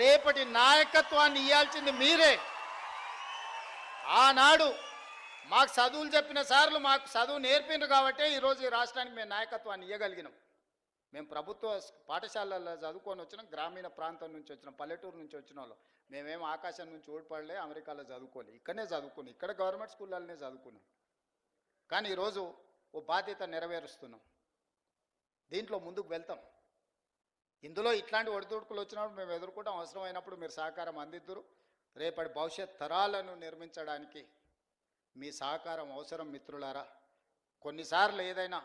రేపటి నాయకత్వాన్ని ఇవ్వాల్సింది మీరే. ఆనాడు మాకు చదువులు చెప్పిన సార్లు మాకు చదువు నేర్పిండ్రు కాబట్టి ఈరోజు ఈ రాష్ట్రానికి మేము నాయకత్వాన్ని ఇవ్వగలిగినాం మేము ప్రభుత్వ పాఠశాలల్లో చదువుకొని వచ్చినాం గ్రామీణ ప్రాంతం నుంచి వచ్చినాం పల్లెటూరు నుంచి వచ్చిన వాళ్ళు. మేమేం ఆకాశం నుంచి ఓడిపడలే అమెరికాలో చదువుకోలే ఇక్కడనే చదువుకున్నాం ఇక్కడ గవర్నమెంట్ స్కూళ్ళనే చదువుకున్నాం. కానీ ఈరోజు ఓ బాధ్యత నెరవేరుస్తున్నాం. దీంట్లో ముందుకు వెళ్తాం. ఇందులో ఇట్లాంటి ఒడిదుడుకులు వచ్చినప్పుడు మేము ఎదుర్కోవడం అవసరమైనప్పుడు మీరు సహకారం అందిద్దురు. రేపటి భవిష్యత్ తరాలను నిర్మించడానికి మీ సహకారం అవసరం మిత్రులారా. కొన్నిసార్లు ఏదైనా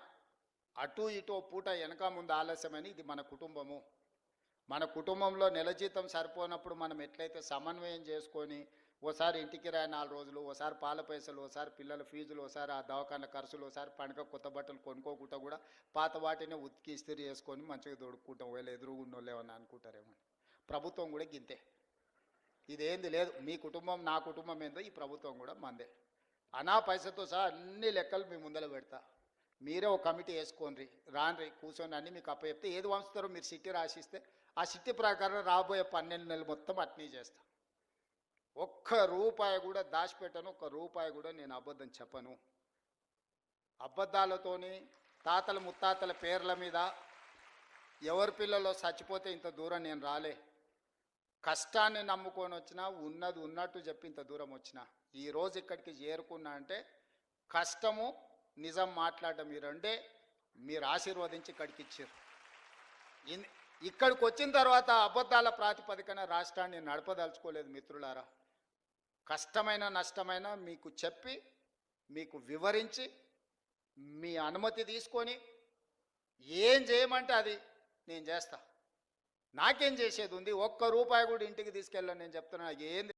అటు ఇటు పూట వెనక ముందు ఆలస్యమని ఇది మన కుటుంబము. మన కుటుంబంలో నెల జీతం సరిపోనప్పుడు మనం ఎట్లయితే సమన్వయం చేసుకొని ఓసారి ఇంటికి రాయి నాలుగు రోజులు ఓసారి పాల పైసలు ఓసారి పిల్లల ఫీజులు ఓసారి ఆ దవాఖాన ఖర్చులు ఓసారి పండుగ కొత్త బట్టలు కొనుక్కోకుండా కూడా పాత వాటిని ఉతికి ఇస్తిరి చేసుకొని మంచిగా దొడుక్కుంటాం. వీళ్ళు ఎదురుగున్నోళ్ళు ఏమన్నా అనుకుంటారేమో ప్రభుత్వం కూడా గింతే. ఇదేంది లేదు. మీ కుటుంబం నా కుటుంబం ఏందో ఈ ప్రభుత్వం కూడా మందే. అనా పైసతో సహా అన్ని లెక్కలు మీ ముందర పెడతా. మీరే ఒక కమిటీ వేసుకోండి రాన్రి కూర్చొని అన్ని మీకు అప్పచెప్తే ఏది వంచుతారో మీరు సిట్టి రాసిస్తే ఆ సిట్టి ప్రకారం రాబోయే పన్నెండు నెలలు మొత్తం అట్నీ చేస్తా. ఒక్క రూపాయి కూడా దాచిపెట్టను ఒక్క రూపాయి కూడా నేను అబద్ధం చెప్పను. అబద్ధాలతోని తాతల ముత్తాతల పేర్ల మీద ఎవరి పిల్లలో చచ్చిపోతే ఇంత దూరం నేను రాలే. కష్టాన్ని నమ్ముకొని వచ్చినా ఉన్నది ఉన్నట్టు చెప్పి ఇంత దూరం వచ్చిన. ఈ రోజు ఇక్కడికి చేరుకున్నా అంటే కష్టము నిజం మాట్లాడడం మీరు అంటే మీరు ఆశీర్వదించి ఇక్కడికి ఇచ్చారు ఇక్కడికి వచ్చిన తర్వాత అబద్ధాల ప్రాతిపదికన రాష్ట్రాన్ని నడపదలుచుకోలేదు మిత్రులారా. కష్టమైన నష్టమైన మీకు చెప్పి మీకు వివరించి మీ అనుమతి తీసుకొని ఏం చేయమంటే అది నేను చేస్తా. నాకేం చేసేది ఉంది? ఒక్క రూపాయి కూడా ఇంటికి తీసుకెళ్ళాను నేను చెప్తున్నా. ఏం